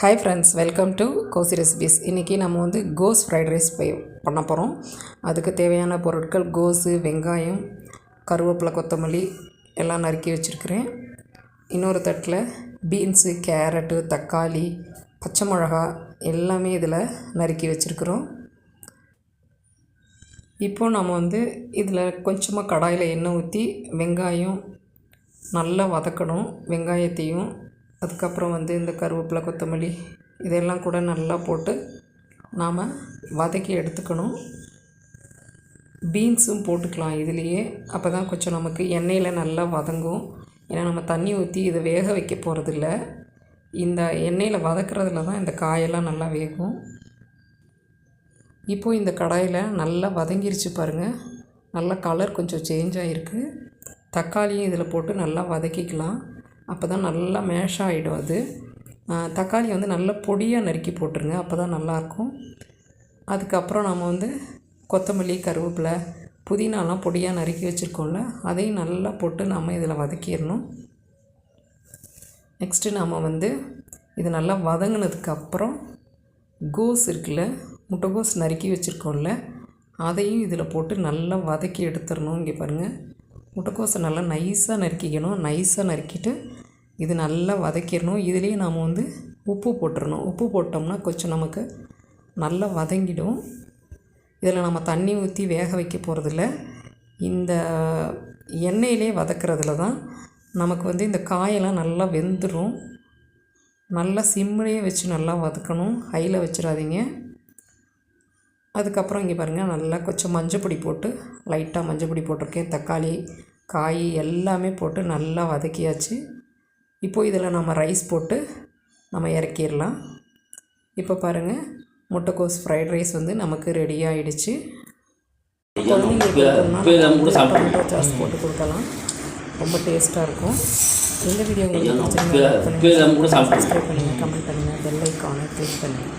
Hi friends welcome to Cozy Recipes இன்றைக்கி நம்ம வந்து கோஸ் ஃப்ரைட் ரைஸ் பண்ண போகிறோம் அதுக்கு தேவையான பொருட்கள் கோஸு வெங்காயம் கருவேப்பிலை கொத்தமல்லி எல்லாம் நறுக்கி வச்சுருக்கிறேன். இன்னொரு தட்டில் பீன்ஸு கேரட்டு தக்காளி பச்சை மிளகா எல்லாமே இதில் நறுக்கி வச்சுருக்குறோம். இப்போது நம்ம வந்து இதில் கொஞ்சமாக கடாயில் எண்ணெய் ஊற்றி வெங்காயம் நல்லா வதக்கணும். வெங்காயத்தையும் அதுக்கப்புறம் வந்து இந்த கருவேப்பிலை கொத்தமல்லி இதெல்லாம் கூட நல்லா போட்டு நாம் வதக்கி எடுத்துக்கணும். பீன்ஸும் போட்டுக்கலாம் இதுலேயே. அப்போ தான் கொஞ்சம் நமக்கு எண்ணெயில் நல்லா வதங்கும். ஏன்னா நம்ம தண்ணி ஊற்றி இதை வேக வைக்க போகிறதில்ல இந்த எண்ணெயில் வதக்குறதுல தான் இந்த காயெல்லாம் நல்லா வேகும். இப்போது இந்த கடாயில் நல்லா வதங்கிருச்சு பாருங்கள் நல்லா கலர் கொஞ்சம் சேஞ்ச் ஆகிருக்கு தக்காளியும் இதில் போட்டு நல்லா வதக்கிக்கலாம். அப்போ தான் நல்லா மேஷ் ஆகிடும் அது தக்காளி வந்து நல்லா பொடியாக நறுக்கி போட்டுருங்க அப்போ தான் நல்லாயிருக்கும் அதுக்கப்புறம் நம்ம வந்து கொத்தமல்லி கருவேப்பிலை புதினாலாம் பொடியாக நறுக்கி வச்சுருக்கோம்ல அதையும் நல்லா போட்டு நம்ம இதில் வதக்கிடணும். நெக்ஸ்ட்டு நாம் வந்து இது நல்லா வதங்கினதுக்கப்புறம் கோஸ் இருக்குல்ல முட்டைகோஸ் நறுக்கி வச்சுருக்கோம்ல அதையும் இதில் போட்டு நல்லா வதக்கி எடுத்துடணும். இங்கே பாருங்கள் முட்டைக்கோஸை நல்லா நைஸாக நறுக்கிக்கணும். நைஸாக நறுக்கிட்டு இது நல்லா வதக்கிடணும். இதுலேயே நாம் வந்து உப்பு போட்டுடணும் உப்பு போட்டோம்னா கொஞ்சம் நமக்கு நல்லா வதங்கிடும். இதில் நம்ம தண்ணி ஊற்றி வேக வைக்க போகிறதில்ல இந்த எண்ணெயிலே வதக்கிறதுல தான் நமக்கு வந்து இந்த காயெல்லாம் நல்லா வெந்துடும் நல்லா சிம்மிலேயே வச்சு நல்லா வதக்கணும். ஹையில் வச்சிடாதீங்க. அதுக்கப்புறம் இங்கே பாருங்கள் நல்லா கொஞ்சம் மஞ்சப்பொடி போட்டு லைட்டாக மஞ்சப்பொடி போட்டிருக்கேன். தக்காளி காய் எல்லாமே போட்டு நல்லா வதக்கியாச்சு. இப்போது இதில் நம்ம ரைஸ் போட்டு நம்ம இறக்கிடலாம். இப்போ பாருங்கள் முட்டைக்கோஸ் ஃப்ரைட் ரைஸ் வந்து நமக்கு ரெடி ஆகிடுச்சு டொமேட்டோ சாஸ் போட்டு கொடுக்கலாம். ரொம்ப டேஸ்ட்டாக இருக்கும். இந்த வீடியோ உங்களுக்கு பிடிச்சிருந்தா சப்ஸ்கிரைப் பண்ணுங்கள் கமெண்ட் பண்ணுங்கள் பெல் ஐக்கானை கிளிக் பண்ணுங்கள்